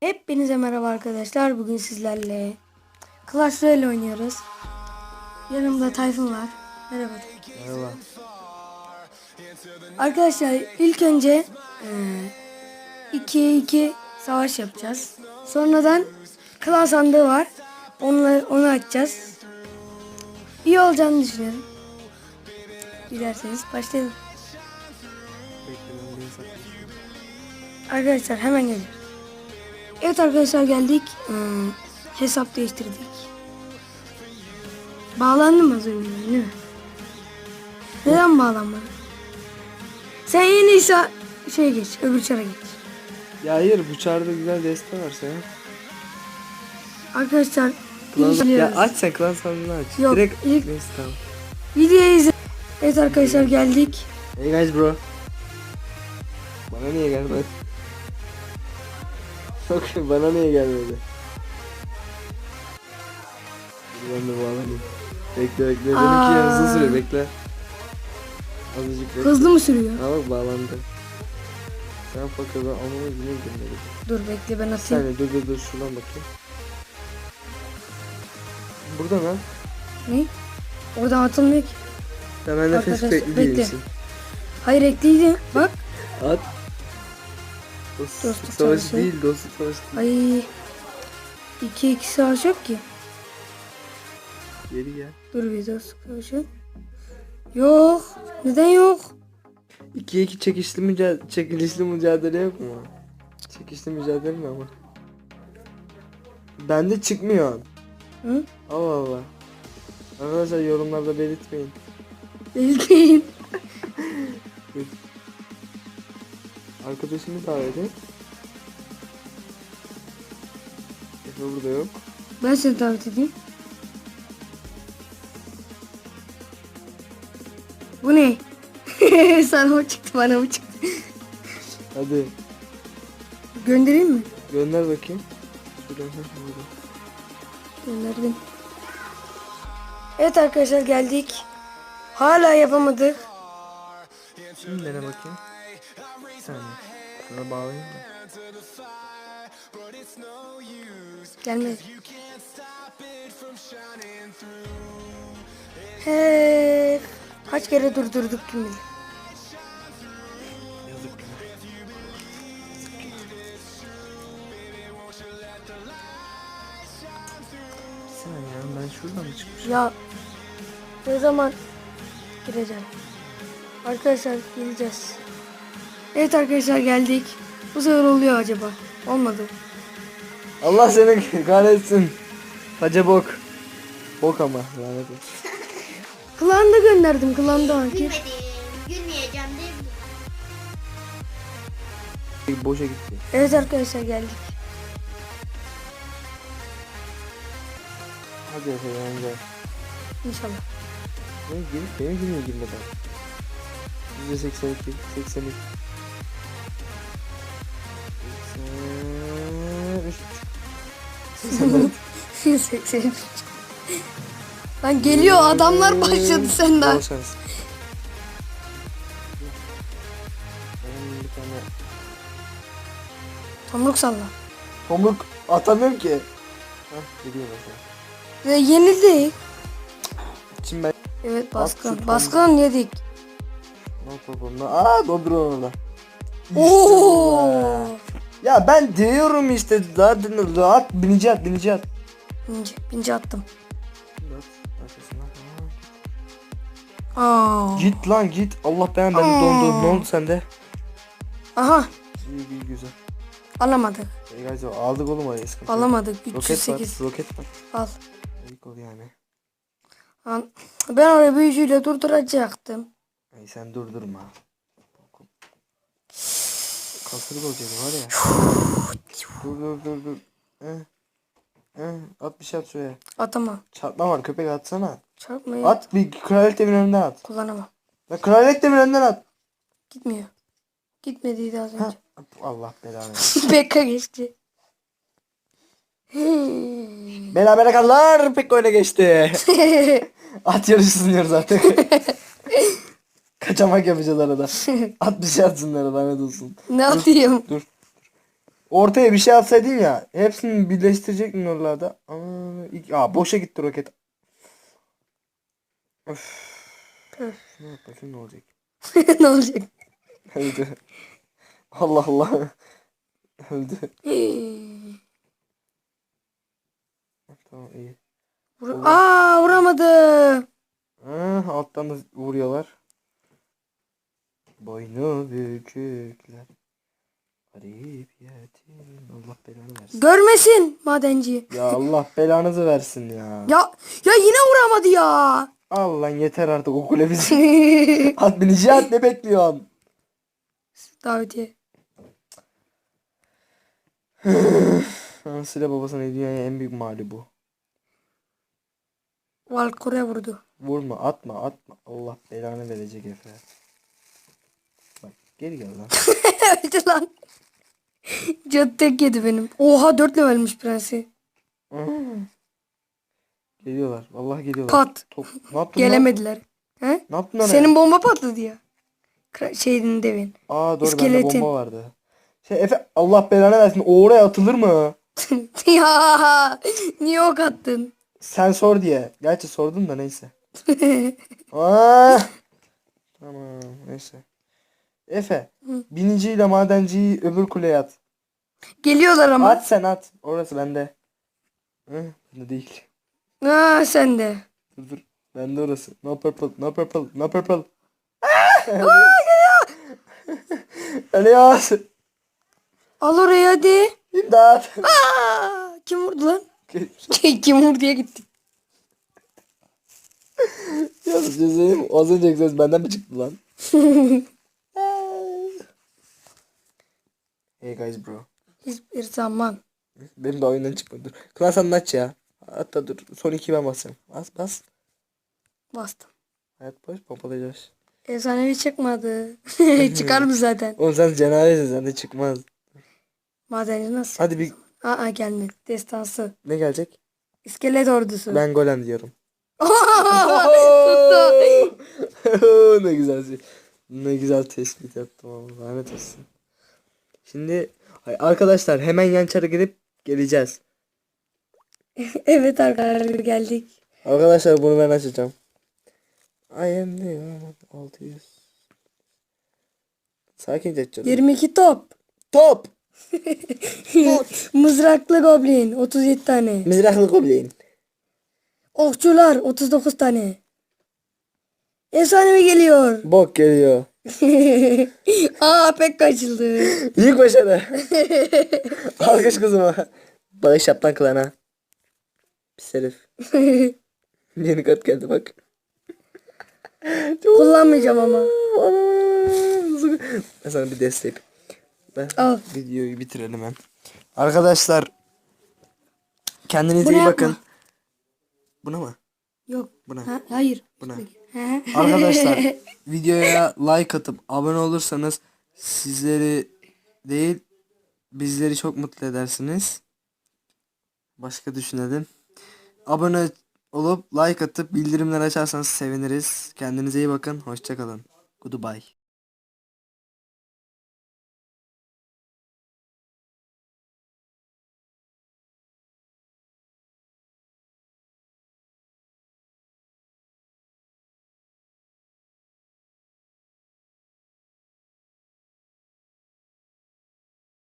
Hepinize merhaba arkadaşlar. Bugün sizlerle Clash Royale oynuyoruz. Yanımda Tayfun var. Merhaba. Merhaba. Arkadaşlar ilk önce 2'ye 2 savaş yapacağız. Sonradan klan sandığı var. Onları, onu açacağız. İyi olacağını düşünüyorum. Dilerseniz başlayalım. Arkadaşlar hemen geliyor. Evet arkadaşlar geldik. Hmm, hesap değiştirdik. Bağlandım az önce değil mi? Neden bağlanmadın? Sen en iyisi şey geç, öbür çara geç. Ya hayır bu çağrıda güzel deste var sen. Arkadaşlar Klan, izliyoruz. ya aç sen klan sandığını aç. Yok, Direkt ilk- neyse tamam. Videoyu izle. Evet arkadaşlar geldik. Hey guys bro. Bana niye gelmedi? Yok bana niye gelmedi? Ben de bağlanayım. Bekle bekle. Aa. Benimki hızlı sürüyor bekle. Azıcık bekle. Hızlı mı sürüyor? Ha bak bağlandı. Sen fakir ben anlamı yine girmedi. Dur bekle ben Bir atayım. saniye dur dur dur şuradan bakayım. Burada lan. Ne? Oradan atılmıyor ki. Hemen nefes değil bekle. Hayır ekliydi. Bak. At. Dost, Dostluk savaşı savaşı. değil, dostluk savaşı değil. Ay. 2 2 savaş yok ki. Geri gel. Dur bir dostluk savaşı. Yok. Neden yok? 2'ye 2 çekişli mücadele, çekilişli mücadele yok mu? Çekişli mücadele mi ama? Bende çıkmıyor. Hı? Allah Allah. Arkadaşlar yorumlarda belirtmeyin. Belirleyin. Arkadaşımı davet et. Efe burada yok. Ben seni davet edeyim. Bu ne? Sana mı çıktı bana mı çıktı? Hadi Göndereyim mi? gönder bakayım. Burada. Gönderdim. Evet arkadaşlar geldik. Hala yapamadık. Şimdi dene bakayım. Sana bağlayayım mı? Gelmedi. He, kaç kere durdurduk kim bilir. Bir saniye ben şuradan mı çıkmışım? Ya ne zaman gireceğim? Arkadaşlar gireceğiz. Evet arkadaşlar geldik. Bu sefer oluyor acaba? Olmadı. Allah seni kahretsin. Paca bok. Bok ama lanet olsun. Klanda gönderdim. Klanda ki. Gülmedim. Gülmeyeceğim değil mi? Boşa gitti. Evet arkadaşlar geldik. Hadi Efe bence. İnşallah. Benim girip benim girmiyor girmeden. Yüzde 82, 83. 83. 83. Lan geliyor adamlar başladı senden. Tomruk salla. tomruk atamıyorum ki. Hah gidiyor mesela. Ve yenildik. Şimdi ben Evet baskın. tomruğu. Baskın yedik. ne yapalım lan? Aa dobra ona. Oo. Ya ben diyorum işte daha dinle at binici at binici at. Bince, bince attım. Aa. Git lan git. Allah ben ben dondu. Ne oldu sende? Aha İyi iyi güzel. alamadık. İyi guys aldık oğlum oraya sıkıntı. Alamadık. Roket var. 308. Roket var. Al. İlk ol yani. Ben oraya büyücüyle durduracaktım. Ay sen durdurma. Kasırga olacak var ya. dur dur dur dur. Eh. Eh. At bir şey at şuraya. Atamam. Çarpma var köpek atsana. Çarpmayı At bir kraliyet demirin önünden at. kullanamam. Ya kraliyet demirin önünden at. Gitmiyor. Gitmediydi az Ha. önce. Allah belanı. Bekka geçti. Hmm. Beraber kallar pek öyle geçti. At yarışı sunuyoruz artık. Kaçamak yapacağız arada. At bir şey atsınlar lanet olsun. ne atayım? Dur. Ortaya bir şey atsaydın ya. Hepsini birleştirecektin oralarda. Ama ilk, aa, boşa gitti roket. Öf. Öf. Bakayım ne olacak? ne olacak? Öldü. Allah Allah. Öldü. Tamam iyi. Vur- Aa vuramadı. Ah, alttan da vuruyorlar. Boynu bükükler. Garip yetim. Allah belanı versin. Görmesin madenci. Ya Allah belanızı versin ya. Ya ya yine vuramadı ya. Allah yeter artık o kule bizi. At binici at ne bekliyorsun? Davetiye. Anasıyla babasına dünyanın en büyük mali bu. Valkure vurdu. Vurma atma atma. Allah belanı verecek Efe. Geri gel lan. Öldü lan. Cadı tek yedi benim. Oha dört levelmiş prensi. geliyorlar. Vallahi geliyorlar. Pat. Top. Ne yaptın lan? Gelemediler. He? Ne yaptın lan? Senin bomba patladı ya. Kra- Şeyin devin. Aa doğru bende İskeletin. bomba vardı. Şey Efe Allah belanı versin. O oraya atılır mı? ya niye ok attın? Sen sor diye. Gerçi sordum da neyse. Aa! Tamam neyse. Efe. Biniciyle madenciyi öbür kuleye at. Geliyorlar ama. At sen at. Orası bende. Hı, bende değil. Aa sen de. Dur dur. Bende orası. No purple. No purple. No purple. Ölüyor. Al oraya hadi. İmdat. Aa, kim vurdu lan? kim vurdu diye gitti. ya mi? Az önceki ses benden mi çıktı lan? hey guys bro. Hiçbir zaman. Benim de oyundan çıkmadı. Dur. Klan sen aç ya. Hatta dur. Son iki ben basacağım. Bas bas. Bastım. Hayat boş pompalayacağız. Efsanevi çıkmadı. Çıkar mı zaten? Oğlum sen cenazesin sen de çıkmaz. Madenci nasıl? Hadi bir Aa gelmedi. Destansı. ne gelecek? İskelet ordusu. Ben golem diyorum. Tuttu. ne güzel şey. Ne güzel tespit yaptım ama lanet olsun. Şimdi arkadaşlar hemen yan çara girip geleceğiz. evet arkadaşlar geldik. Arkadaşlar bunu ben açacağım. I am the 600. Sakince açacağız. 22 top. Top. Mızraklı goblin 37 tane. Mızraklı goblin. Okçular 39 tane. Efsanevi geliyor. Bok geliyor. Aa pek kaçıldı. Büyük başarı. Alkış kızıma. Bağış yap lan klana. Pis herif. Yeni kat geldi bak. Kullanmayacağım ama. Ben sana bir destek. Ben Al. videoyu bitirelim hemen. Arkadaşlar kendinize Bunu iyi yapma. bakın. Buna mı? Yok. Buna. Ha, hayır. Buna. Arkadaşlar videoya like atıp abone olursanız sizleri değil bizleri çok mutlu edersiniz. Başka düşünelim. Abone olup like atıp bildirimler açarsanız seviniriz. Kendinize iyi bakın. Hoşçakalın. Goodbye.